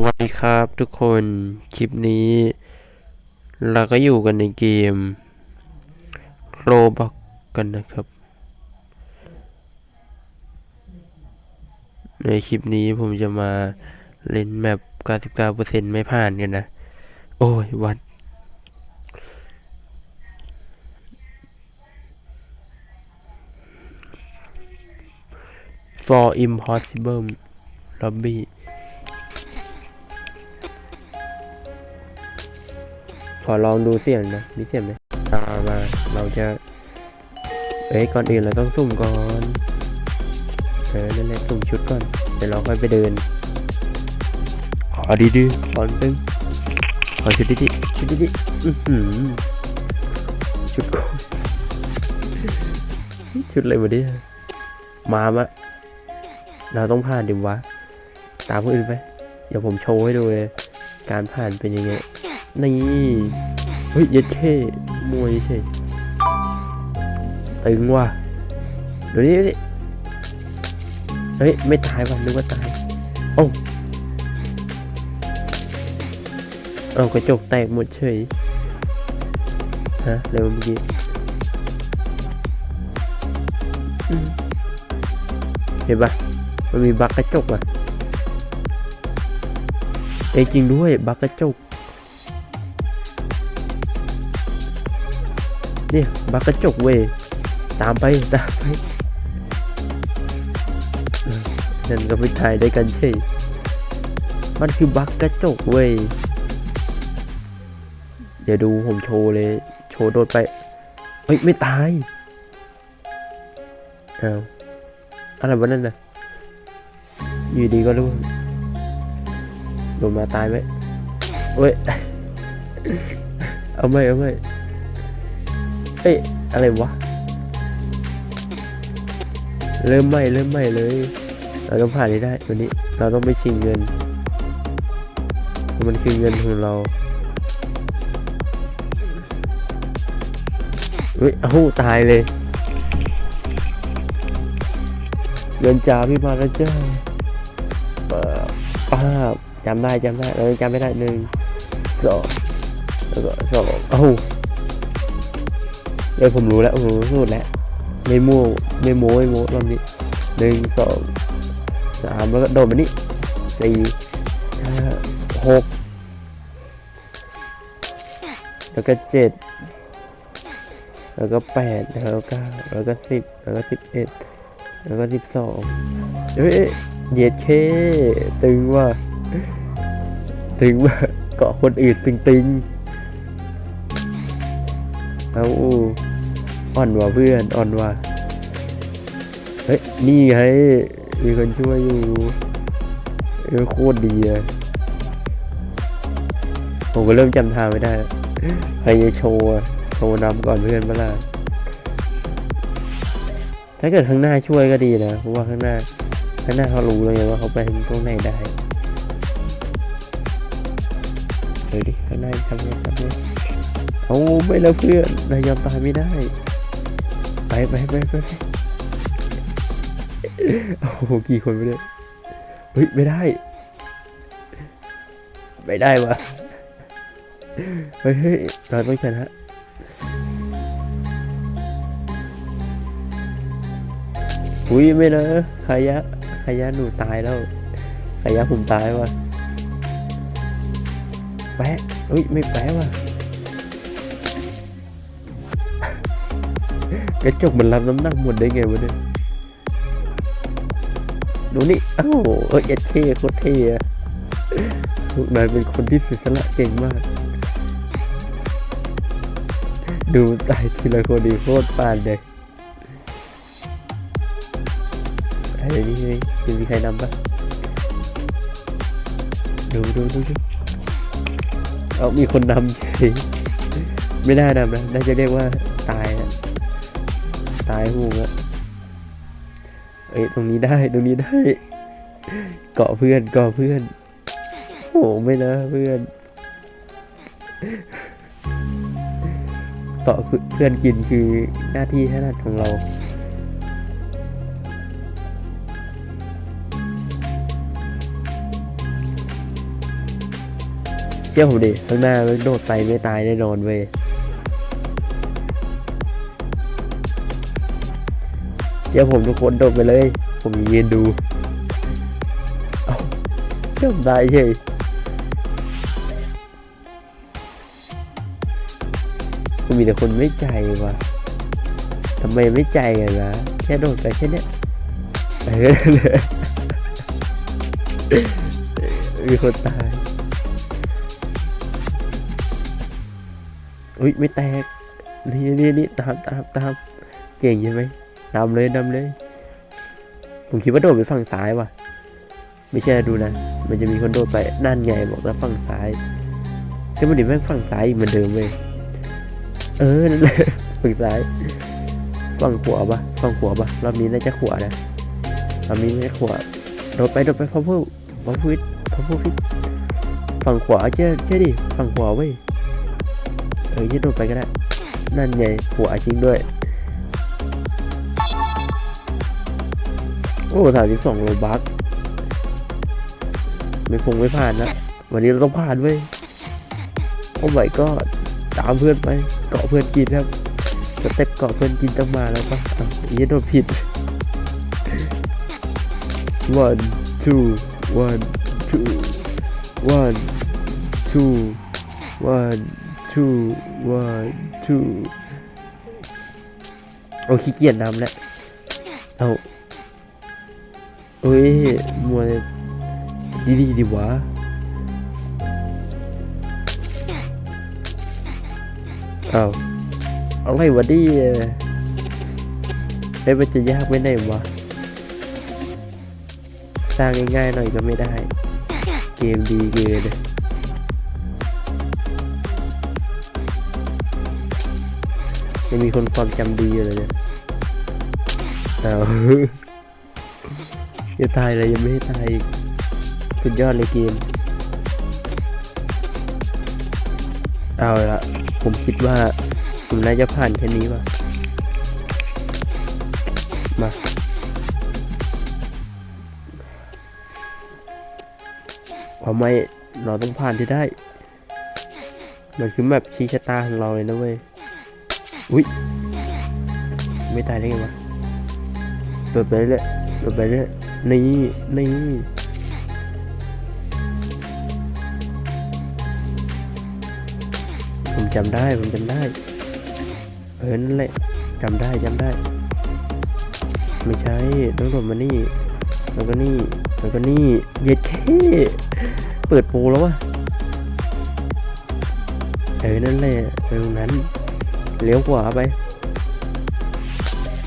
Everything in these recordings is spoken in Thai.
สวัสดีครับทุกคนคลิปนี้ เราก็อยู่กันในเกมโรบักกันนะครับ ในคลิปนี้ผมจะมาเล่นแมป 99%ไม่ผ่านกันนะ โอ้ย วัด for impossible lobby อลองดูเสียงนะมีเสียงไหมตามมา เราจะ เอ้ย ก่อนอื่นเราต้องสุ่มก่อน เออ นั่นแหละสุ่มชุดก่อน เดี๋ยวเราค่อยไปเดิน ขอดีดีๆขอตึงขอชุดดีดีๆชุดดีดีๆอื้อหือชุดโคตรชุดอะไรวะเนี่ยมามะเราต้องผ่านดิวะ ตามคนอื่นไป เดี๋ยวผมโชว์ให้ดูเลย การผ่านเป็นยังไง นี่ เฮ้ยเย็ดเข้มวยเฉยตึงว่ะเดูนี่ดูนี่เฮ้ย ไม่ตายว่ะนึกว่าตาย โอ้เอากระจกแตกหมดเฉย ฮะ เร็วเมื่อกี้เห็นปะมันมีบักกระจกอะเอ้จริงด้วยบักกระจก เนี่ยบักกระจกเว้ยตามไปตามไปนั่นก็ไปถ่ายได้กันใช่มันคือบักกระจกเว้ยเดี๋ยวดูผมโชว์เลย โชว์โดดไปเฮ้ยไม่ตายอ้าวอะไรวะนั่นนะอยู่ดีก็รู้ลงมาตายไหมเว้ยเอาไม่เอาไม่ เอ้ยอะไรวะ เริ่มใหม่เริ่มใหม่เลย เราต้องผ่านให้ได้วันนี้ เราต้องไปชิงเงิน มันคือเงินของเราเฮ้ยเอ้าตายเลย เงินจ่าพี่มาแล้วจ้าป้าจำได้จำได้เรายังจำไม่ได้หนึ่งสองแล้วก็สองเอ้า เออผมรู้แล้วผมรู้สูตรแล้วไม่มั่วไม่โม้ไม่โม้รอบนี้หนึ่งสองสามแล้วก็โดดมานี่สี่ห้าหกแล้วก็เจ็ดแล้วก็แปดแล้วก็เก้าแล้วก็สิบแล้วก็สิบเอ็ดแล้วก็สิบสองเฮ้ยเหยียดเคตึงว่ะตึงว่ะเกาะคนอื่นตึงๆ เอาอ่อนว่ะเพื่อนอ่อนว่ะเฮ้ยนี่ไงมีคนช่วยอยู่เออโคตรดีอะผมก็เริ่มจำทางไม่ได้แล้วใครจะโชว์โชว์นำก่อนเพื่อนเมื่อไรถ้าเกิดข้างหน้าช่วยก็ดีนะเพราะว่าข้างหน้าข้างหน้าเขารู้เลยว่าเขาไปตรงไหนได้เดี๋ยวดิข้างหน้าทำไงทำไง โอ้ไม่แล้วเพื่อนนายยอมตายไม่ได้ ไปไปไปไปโอ้โหกี่คนไปเลยเฮ้ยไม่ได้ ไม่ได้วะเฮ้ยเฮ้ยเราต้องชนะอุ้ยไม่นะขายะขายะหนูตายแล้วขายะผมตายวะแปะเฮ้ยไม่แปะวะ กระจกมันรับน้ำหนักหมดได้ไงวะเนี่ยดูนี่อ้าวเอ้ยเท่โคตรเท่อะพวกนายเป็นคนที่เสียสละเก่งมาก ดูตายทีละคนดีโคตรปานเลยไอ้นี่ไงจะมีใครนำปะดูดูดูดูเอามีคนนำเฉยไม่ได้นำนะน่าจะเรียกว่าตายนะ ตายหูอะเอ้ยตรงนี้ได้ตรงนี้ได้ เกาะเพื่อนเกาะเพื่อนโอ้ไม่นะเพื่อนเกาะเพื่อนกินคือหน้าที่ถนัดของเราเชื่อผมดิข้างหน้ามันโดดไปไม่ตายแน่นอนเว้ย เชื่อผมทุกคนโดดไปเลย ผมยืนดูเอ้าเชื่อผมตายเฉยกูมีแต่คนไม่ใจว่ะทำไมไม่ใจกันนะแค่โดดไปแค่เนี้ยเออมีคนตายอุ้ยไม่แตกนี่นี่นี่ตามตามตามเก่งใช่ไหม นำเลยนำเลย ผมคิดว่าโดดไปฝั่งซ้ายว่ะ ไม่ใช่ดูนะ มันจะมีคนโดดไปนั่นไงบอกแล้วฝั่งซ้ายก็มันดิแม่งฝั่งซ้ายอีกเหมือนเดิมเลยเออนั่นแหละฝั่งซ้ายฝั่งขวาปะฝั่งขวาปะรอบนี้น่าจะขวานะรอบนี้น่าจะขวาโดดไปโดดไปพอพูพอพูดพอพูดฝั่งขวาเจ้าเจ้าดิฝั่งขวาเว้ยเออยืดลงไปก็ได้นั่นไงหัวจริงด้วย โอ้สามสิบสองโลบักไม่คงไม่ผ่านนะ วันนี้เราต้องผ่านเว้ยโอ้ไม่ก็ตามเพื่อนไปเกาะเพื่อนกินครับสเต็ปเกาะเพื่อนกินต้องมาแล้วปะอ้าวยืดโดนผิด one two one two one two one two one two โอ้ขี้เกียจนำแล้วเอา เอ้ยมัวดีดีดีวะเอาอะไรวะดิเฮ้ยมันจะยากไม่ได้วะ สร้างง่ายๆหน่อยก็ไม่ได้ เกมดีเกินยังมีคนความจำดีอยู่เลยเนี่ยเอา จะตายเลยยังไม่ให้ตายอีกสุดยอดเลยเกม เอาละผมคิดว่าผมน่าจะผ่านแค่นี้ว่ะ มาเพราไม่เราต้องผ่านที่ได้ มันคือแบบชี้ชะตาของเราเลยนะเว้ย อุ้ย ไม่ตายได้ไงวะโดดไปเรื่อยโดดไปเรื่อย นี่นี่ผมจำได้ผมจำได้เออนั่นแหละจำได้จำได้ ไม่ใช่ต้องโดดมานี่แล้วก็นี่แล้วก็นี่เย็ดแค่เปิดโปรแล้ววะเออนั่นแหละตรงนั้นเลี้ยวขวาไป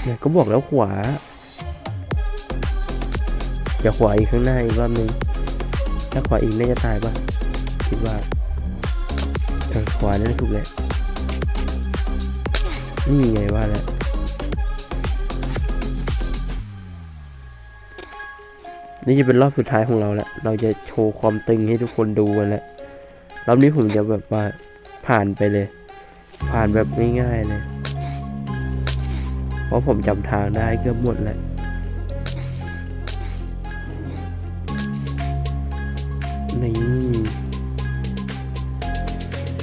เนี่ยก็บอกแล้วขวา อย่าขวาอีกข้างหน้าอีกรอบนึง ถ้าขวาอีกน่าจะตายป่ะคิดว่าเออขวานั่นถูกแล้วนี่ไงว่าแล้วนี่จะเป็นรอบสุดท้ายของเราแล้ว เราจะโชว์ความตึงให้ทุกคนดูกันแล้วรอบนี้ผมจะแบบว่าผ่านไปเลย ผ่านแบบง่ายๆเลย เพราะผมจำทางได้เกือบหมดแล้ว นี่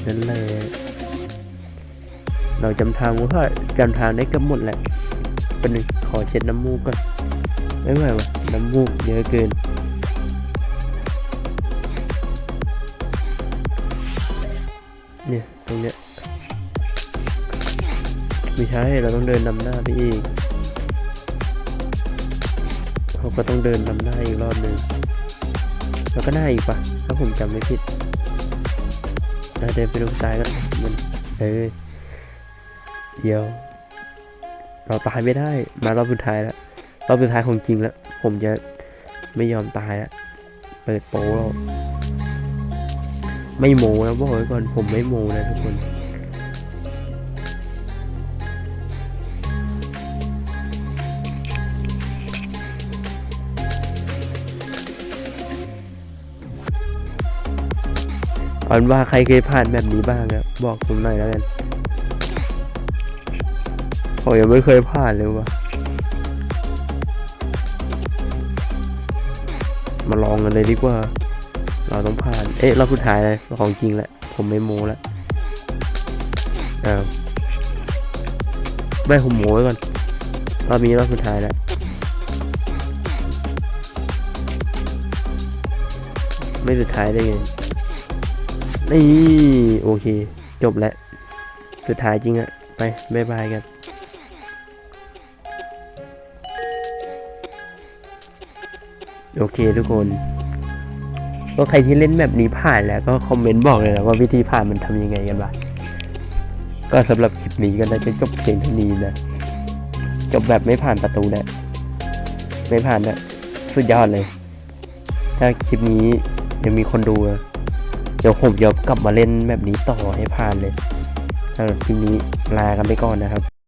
นั่นแหละเราจำทางว่าจำทางได้กือบหมดแหละเป็นงขอเช็ดน้ำมูกก่อนไม่ไหววะน้ำมูกเยอะเกินเนี่ยตรงเนี้ยไม่ใช่เราต้องเดินนำหน้าไปอีกเขาก็ต้องเดินนำหน้าอีกรอบหนึ่ง แล้วก็หน้าอีกปะถ้าผมจำไม่ผิดเราเดินไปตรงซ้ายก็มันเออเดี๋ยว เราตายไม่ได้ มารอบสุดท้ายแล้วรอบสุดท้ายของจริงแล้ว ผมจะไม่ยอมตายแล้วเปิดโป๊แล้วไม่โมนะบอกไว้ก่อนผมไม่โมนะทุกคน เอาเป็นว่าใครเคยผ่านแบบนี้บ้างครับบอกผมหน่อยแล้วกันผมยังไม่เคยผ่านเลยวะมาลองกันเลยดีกว่า เราต้องผ่าน เอ๊ะเราสุดท้ายเลยของจริงแหละ ผมไม่โม้แล้วอ้าวไม่ผมโม้ไว้ก่อนรอบนี้รอบสุดท้ายแล้วไม่สุดท้ายได้ไง นี่โอเค จบแล้ว สุดท้ายจริงอะไปบายบายกันโอเคทุกคน ก็ใครที่เล่นแบบนี้ผ่านแล้วก็คอมเมนต์บอกเลยนะว่าวิธีผ่านมันทำยังไงกันบ้างก็สำหรับคลิปนี้ก็น่าจะจบเพียงเท่านี้นะ จบแบบไม่ผ่านประตูนะไม่ผ่านนะสุดยอดเลย ถ้าคลิปนี้ยังมีคนดูนะ เดี๋ยวผมจะกลับมาเล่นแบบนี้ต่อให้ผ่านเลยสำหรับคลิปนี้ลากันไปก่อนนะครับ